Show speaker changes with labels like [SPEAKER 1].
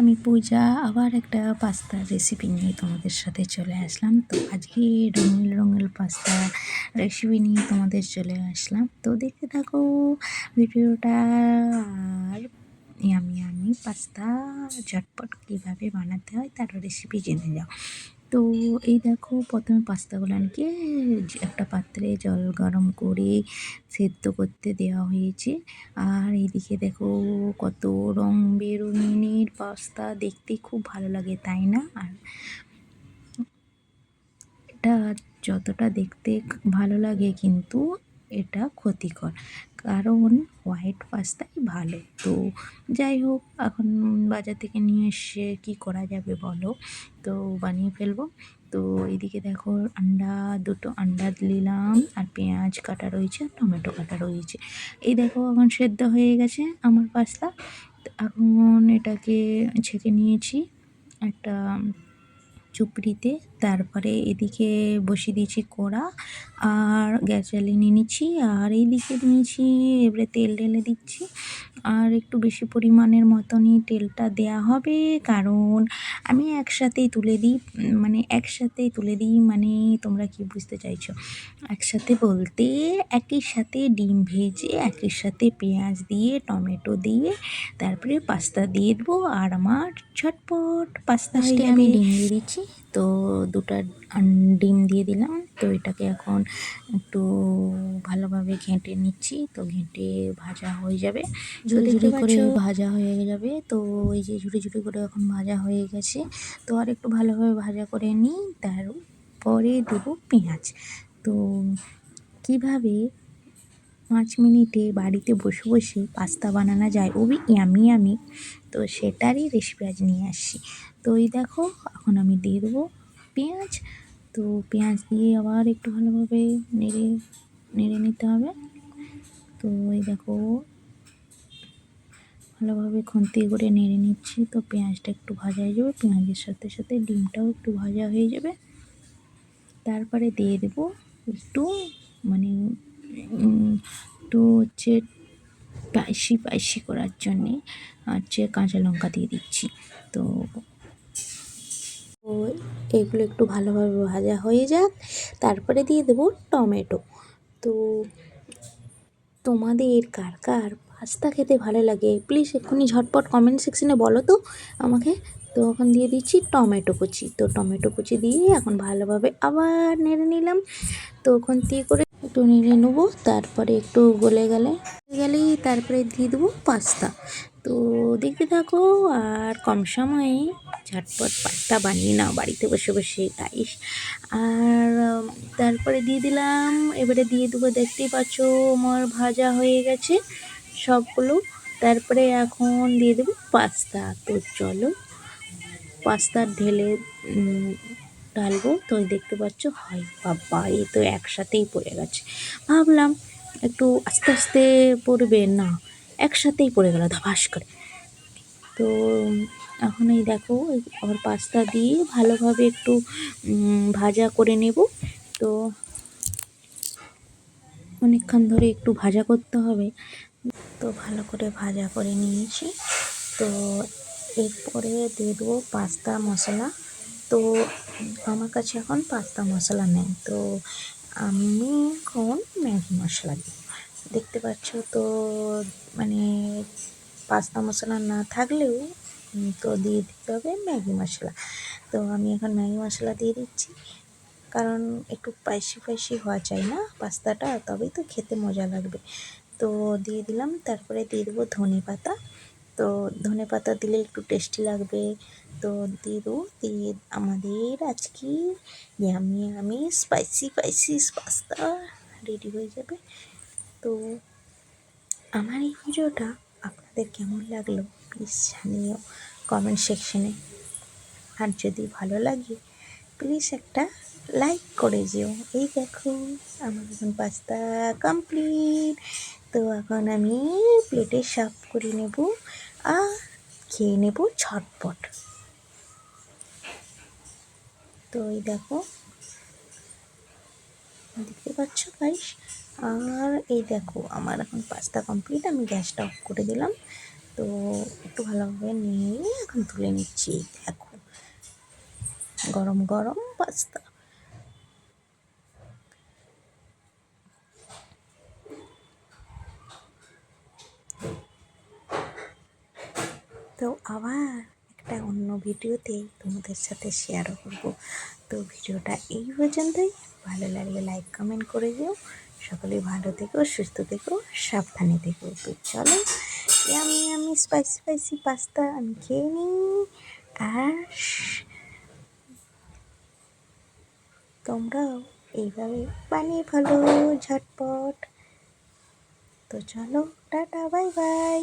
[SPEAKER 1] আমি পূজা আবার একটা পাস্তার রেসিপি নিয়ে তোমাদের সাথে চলে আসলাম। তো আজকে রঙিল রঙিল পাস্তা রেসিপি নিয়ে তোমাদের চলে আসলাম। তো দেখতে থাকো ভিডিওটা আর আমি আমি পাস্তা ঝটপট কীভাবে বানাতে হয় তার রেসিপি জেনে যাও। তো এই দেখো প্রথমে পাস্তাগুলানকে একটা পাত্রে জল গরম করে সেদ্ধ করতে দেওয়া হয়েছে। আর এইদিকে দেখো কত রং বেরঙিনের পাস্তা, দেখতে খুব ভালো লাগে, তাই না? আর এটা যতটা দেখতে ভালো লাগে কিন্তু এটা ক্ষতিকর। কারণ হোয়াইট পাস্তাই ভালো। তো যাই হোক, এখন বাজার থেকে নিয়ে এসে কী করা যাবে বলো? তো বানিয়ে ফেলব। তো এদিকে দেখো, আন্ডা, দুটো আন্ডা নিলাম আর পেঁয়াজ কাটা রয়েছে, আর টমেটো কাটা রয়েছে। এই দেখো, এখন সেদ্ধ হয়ে গেছে আমার পাস্তা। এখন এটাকে ছেঁকে নিয়েছি একটা চুপড়িতে। তারপরে এদিকে বসিয়ে দিয়েছি কড়া আর গ্যাস জ্বালিয়ে নিয়ে নিচ্ছি আর এইদিকে নিয়েছি এবারে তেল ঢেলে দিচ্ছি। আর একটু বেশি পরিমাণের মতনই তেলটা দেয়া হবে কারণ আমি একসাথেই তুলে দিই মানে একসাথেই তুলে দিই মানে তোমরা কি বুঝতে চাইছো? একসাথে বলতে একই সাথে ডিম ভেজে একই সাথে পেঁয়াজ দিয়ে টমেটো দিয়ে তারপরে পাস্তা দিয়ে দেবো আর আমার ঝটপট পাস্তা আমি ডিম দিয়ে দিচ্ছি তো দুটা ডিম দিয়ে দিলাম। তো এটাকে এখন একটু ভালোভাবে ঘেঁটে নিচ্ছি। তো ঘেঁটে ভাজা হয়ে যাবে। ঝুড়ি ঝুড়ি করে ভাজা হয়ে যাবে। তো ওই যে ঝুড়ি ঝুড়ি করে এখন ভাজা হয়ে গেছে। তো আর একটু ভালোভাবে ভাজা করে নিই। তারপরে দেবো পেঁয়াজ। তো কীভাবে পাঁচ মিনিটে বাড়িতে বসে বসে পাস্তা বানানো যায়। ওবি ইয়ামি ইয়ামি। তো সেটারই রেসিপি আজ নিয়ে আসছি। তো এই দেখো, এখন আমি দিয়ে দেবো পেঁয়াজ। তো পেঁয়াজ দিয়ে আবার একটু ভালোভাবে নেড়ে নেড়ে নিতে হবে। তো এই দেখো, ভালোভাবে খুন্তি করে নেড়ে নিচ্ছি। তো পেঁয়াজটা একটু ভাজা হয়ে যাবে। পেঁয়াজের সাথে সাথে ডিমটাও একটু ভাজা হয়ে যাবে। তারপরে দিয়ে দেবো একটু মানে একটু হচ্ছে স্পাইসি স্পাইসি করার জন্যে হচ্ছে কাঁচা লঙ্কা দিয়ে দিচ্ছি। তো এগুলো একটু ভালোভাবে ভাজা হয়ে যাক। তারপরে দিয়ে দেবো টমেটো। তো তোমাদের কার কার পাস্তা খেতে ভালো লাগে প্লিজ এক্ষুনি ঝটপট কমেন্ট সেকশনে বলো তো আমাকে। তো এখন দিয়ে দিচ্ছি টমেটো কুচি। তো টমেটো কুচি দিয়ে এখন ভালোভাবে আবার নেড়ে নিলাম। তো ওখান দিয়ে করে একটু নেড়ে নেব, তারপরে একটু গলে গেলে গেলেই তারপরে দিয়ে দেবো পাস্তা। তো দেখতে থাকো, আর কম সময়ে ঝটপট পাস্তা বানিয়ে নাও বাড়িতে বসে বসে গাইস আর তারপরে দিয়ে দিলাম, এবারে দিয়ে দেবো দেখতেই পাচ্ছ, আমার ভাজা হয়ে গেছে সবগুলো। তারপরে এখন দিয়ে দেবো পাস্তা। তো চলো, পাস্তা ঢেলে ঢালবো তো দেখতে পাচ্ছ, হয় বাবা, এ তো একসাথেই পড়ে গেছে। ভাবলাম একটু আস্তে আস্তে পড়বে, না, একসাথেই পড়ে গেল ধাবাস করে। তো এখন এই দেখো, আবার পাস্তা দিয়ে ভালোভাবে একটু ভাজা করে নেব। তো অনেকক্ষণ ধরে একটু ভাজা করতে হবে। তো ভালো করে ভাজা করে নিয়েছি। তো এরপরে দিয়ে দেবো পাস্তা মশলা। তো আমার কাছে এখন পাস্তা মশলা নেই। তো আমি এখন ম্যাগি মশলা দিই। দেখতে পাচ্ছ তো মানে পাস্তা মশলা না থাকলেও তো দিয়ে দিতে হবে ম্যাগি মশলা। তো আমি এখন ম্যাগি মশলা দিয়ে দিচ্ছি। কারণ একটু স্পাইসি স্পাইসি হওয়া চাই না পাস্তাটা, তবেই তো খেতে মজা লাগবে। তো দিয়ে দিলাম, তারপরে দিয়ে দেবো ধনে পাতা তো ধনে পাতা দিলে একটু টেস্টি লাগবে। তো দিয়ে দেবো, দিয়ে আমাদের আজকে আমি আমি স্পাইসি স্পাইসি পাস্তা রেডি হয়ে যাবে। তো আমার এই ভিডিওটা আপনাদের কেমন লাগল প্লিজ জানিও কমেন্ট সেকশনে আর যদি ভালো লাগে প্লিজ একটা লাইক করে যেও। এই দেখো আমার এখন পাস্তা কমপ্লিট তো এখন আমি প্লেটে সাফ করে নেব আর খেয়ে নেব ছটপট তো এই দেখো, দেখতে পাচ্ছ গাইস আর এই দেখো, আমার এখন পাস্তা কমপ্লিট আমি গ্যাসটা অফ করে দিলাম। তো একটু ভালোভাবে নিয়ে এখন তুলে নিচ্ছি দেখো। গরম গরম পাস্তা তো আবার একটা অন্য ভিডিওতে তোমাদের সাথে শেয়ারও করব। তো ভিডিওটা এই পর্যন্তই। ভালো লাগলে লাইক কমেন্ট করে দিও। সকলে ভালো থেকো, সুস্থ থেকো, সাবধানে থেকো। তো চলো আমি আমি স্পাইসি স্পাইসি পাস্তা আমি খেয়ে নিই। আর তোমরাও এইভাবে বানিয়ে ভালো ঝটপট। তো চলো, টাটা বাই বাই